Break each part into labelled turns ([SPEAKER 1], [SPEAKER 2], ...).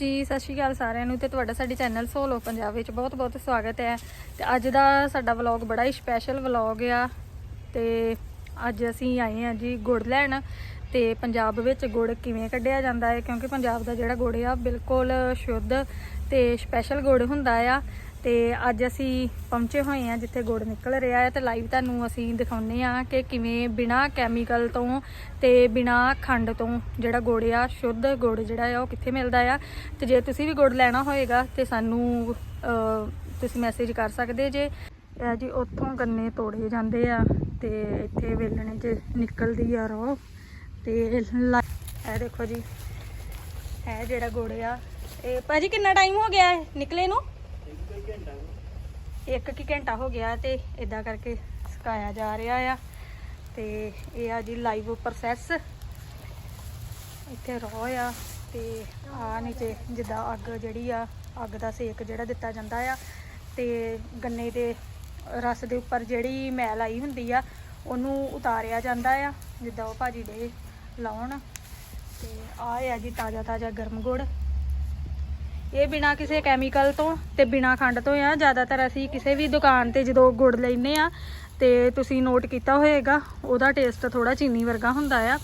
[SPEAKER 1] ਜੀ, ਸਤਿ ਸ਼੍ਰੀ ਅਕਾਲ ਸਾਰਿਆਂ ਨੂੰ ਤੇ ਤੁਹਾਡਾ ਸਾਡੇ ਚੈਨਲ ਸੋਲੋ ਪੰਜਾਬ ਵਿੱਚ ਬਹੁਤ-ਬਹੁਤ ਸਵਾਗਤ ਹੈ। ਤੇ ਅੱਜ ਦਾ ਸਾਡਾ ਵਲੌਗ ਬੜਾ ਹੀ ਸਪੈਸ਼ਲ ਵਲੌਗ ਆ ਤੇ ਅੱਜ ਅਸੀਂ ਆਏ ਆ ਜੀ ਗੁੜ ਲੈਣ ਤੇ ਪੰਜਾਬ ਵਿੱਚ ਗੁੜ ਕਿਵੇਂ ਕੱਢਿਆ ਜਾਂਦਾ ਹੈ ਕਿਉਂਕਿ ਪੰਜਾਬ ਦਾ ਜਿਹੜਾ ਗੁੜ ਆ ਬਿਲਕੁਲ ਸ਼ੁੱਧ ਤੇ ਸਪੈਸ਼ਲ ਗੁੜ ਹੁੰਦਾ ਆ। ਤੇ ਅੱਜ ਅਸੀਂ ਪਹੁੰਚੇ ਹੋਏ ਆ ਜਿੱਥੇ ਗੁੜ ਨਿਕਲ ਰਿਹਾ ਹੈ ਤੇ ਲਾਈਵ ਤੁਹਾਨੂੰ ਅਸੀਂ ਦਿਖਾਉਨੇ ਆ ਕਿ ਕਿਵੇਂ ਬਿਨਾ ਕੈਮੀਕਲ ਤੋਂ ਤੇ ਬਿਨਾ ਖੰਡ ਤੋਂ ਜਿਹੜਾ ਗੁੜ ਆ, ਸ਼ੁੱਧ ਗੁੜ ਜਿਹੜਾ ਆ, ਉਹ ਕਿੱਥੇ ਮਿਲਦਾ ਆ। ਤੇ ਜੇ ਤੁਸੀਂ ਵੀ ਗੁੜ ਲੈਣਾ ਹੋਏਗਾ ਤੇ ਸਾਨੂੰ ਤੁਸੀਂ ਮੈਸੇਜ ਕਰ ਸਕਦੇ ਜੇ। ਇਹ ਜੀ ਉੱਥੋਂ ਗੰਨੇ ਤੋੜੇ ਜਾਂਦੇ ਆ ਤੇ ਇੱਥੇ ਵੇਲਣੇ 'ਚ ਨਿਕਲਦੀ ਆ ਰੋ। ਤੇ ਇਹ ਦੇਖੋ ਜੀ, ਇਹ ਜਿਹੜਾ ਗੁੜ ਆ, ਇਹ ਭਾਜੀ ਕਿੰਨਾ ਟਾਈਮ ਹੋ ਗਿਆ ਹੈ ਨਿਕਲੇ ਨੂੰ? ਇੱਕ ਕੀ ਘੰਟਾ ਹੋ ਗਿਆ ਤੇ ਇਦਾਂ ਕਰਕੇ ਸੁਕਾਇਆ ਜਾ ਰਿਹਾ ਆ ਤੇ ਇਹ ਆ ਜੀ ਲਾਈਵ ਪ੍ਰੋਸੈਸ। ਇੱਥੇ ਰੋ ਆ ਤੇ ਆ ਨੀਚੇ ਜਿੱਦਾਂ ਅੱਗ ਜਿਹੜੀ ਆ, ਅੱਗ ਦਾ ਸੇਕ ਜਿਹੜਾ ਦਿੱਤਾ ਜਾਂਦਾ ਆ ਤੇ ਗੰਨੇ ਦੇ ਰਸ ਦੇ ਉੱਪਰ ਜਿਹੜੀ ਮੈਲ ਆਈ ਹੁੰਦੀ ਆ, ਉਹਨੂੰ ਉਤਾਰਿਆ ਜਾਂਦਾ ਆ, ਜਿੱਦਾਂ ਉਹ ਭਾਜੀ ਦੇ ਲਾਉਣ। ਤੇ ਆ ਆ ਜੀ ਤਾਜ਼ਾ ਤਾਜ਼ਾ ਗਰਮ ਗੁੜ। ਇਹ ਬਿਨਾ ਕਿਸੇ ਕੈਮੀਕਲ ਤੋਂ ਤੇ ਬਿਨਾ ਖੰਡ ਤੋਂ ਆ। ਜ਼ਿਆਦਾਤਰ ਅਸੀਂ ਕਿਸੇ ਵੀ ਦੁਕਾਨ ਤੇ ਜਦੋਂ ਗੁੜ ਲੈਨੇ ਆ ਤੇ ਤੁਸੀਂ ਨੋਟ ਕੀਤਾ ਹੋਏਗਾ, ਉਹਦਾ ਟੇਸਟ ਥੋੜਾ ਚੀਨੀ ਵਰਗਾ ਹੁੰਦਾ ਆ।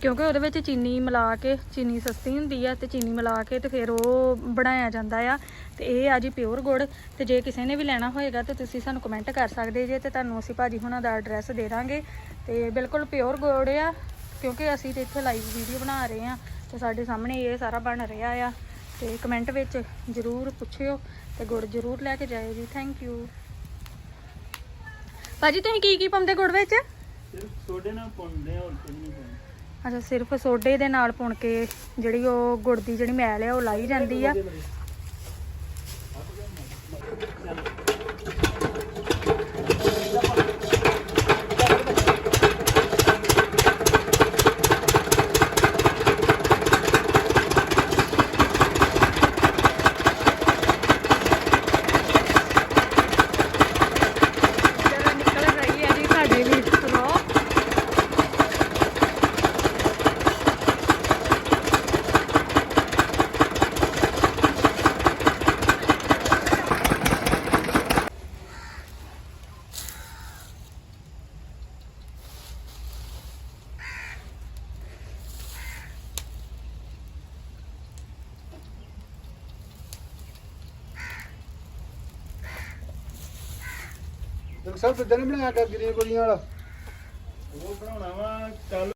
[SPEAKER 1] ਕਿਉਂਕਿ ਉਹਦੇ ਵਿੱਚ ਚੀਨੀ ਮਿਲਾ ਕੇ, ਚੀਨੀ ਸਸਤੀ ਹੁੰਦੀ ਆ ਤੇ ਚੀਨੀ ਮਿਲਾ ਕੇ ਤੇ ਫਿਰ ਉਹ ਬਣਾਇਆ ਜਾਂਦਾ ਆ। ਤੇ ਇਹ ਆ ਜੀ ਪਿਓਰ ਗੁੜ। ਤੇ ਜੇ ਕਿਸੇ ਨੇ ਵੀ ਲੈਣਾ ਹੋਏਗਾ ਤੇ ਤੁਸੀਂ ਸਾਨੂੰ ਕਮੈਂਟ ਕਰ ਸਕਦੇ ਜੇ ਤੇ ਤੁਹਾਨੂੰ ਅਸੀਂ ਭਾਜੀ ਹੁਣਾਂ ਦਾ ਐਡਰੈਸ ਦੇ ਦਾਂਗੇ। ਤੇ ਬਿਲਕੁਲ ਪਿਓਰ ਗੁੜ ਆ, ਕਿਉਂਕਿ ਅਸੀਂ ਤੇ ਇੱਥੇ ਲਾਈਵ ਵੀਡੀਓ ਬਣਾ ਰਹੇ ਆ ਤੇ ਸਾਡੇ ਸਾਹਮਣੇ ਇਹ ਸਾਰਾ ਬਣ ਰਿਹਾ ਆ। ਤੇ ਕਮੈਂਟ ਵਿੱਚ ਜਰੂਰ ਪੁੱਛਿਓ ਤੇ ਗੁੜ ਜਰੂਰ ਲੈ ਕੇ ਜਾਇਓ ਜੀ। ਥੈਂਕ ਯੂ ਭਾਜੀ ਤੁਸੀਂ ਕੀ ਕੀ ਪਾਉਂਦੇ ਗੁੜ ਵਿੱਚ?
[SPEAKER 2] ਸਿਰਫ ਸੋਡੇ ਨਾਲ ਪਾਉਂਦੇ ਆ ਹੋਰ ਕੁਝ ਨਹੀਂ ਪਾਉਂਦੇ।
[SPEAKER 1] ਅੱਛਾ ਸਿਰਫ ਸੋਡੇ ਦੇ ਨਾਲ ਪੁਣ ਕੇ ਜਿਹੜੀ ਉਹ ਗੁੜ ਦੀ ਜਿਹੜੀ ਮੈਲ ਆ ਉਹ ਲਾਈ ਜਾਂਦੀ ਆ ਜਦੋਂ ਨਿਕਲ ਰਹੀ ਹੈ ਜੀ ਸਾਡੀ ਵੀ ਰੋ
[SPEAKER 3] ਡਾਕਟਰ ਸਾਹਿਬ ਕਿੱਦਾਂ ਨੇ ਬਣਾਇਆ ਕਰ ਗਰੀਆਂ ਗੋਲੀਆਂ ਵਾਲਾ।
[SPEAKER 2] ਉਹ ਬਣਾਉਣਾ ਵਾ ਕੱਲ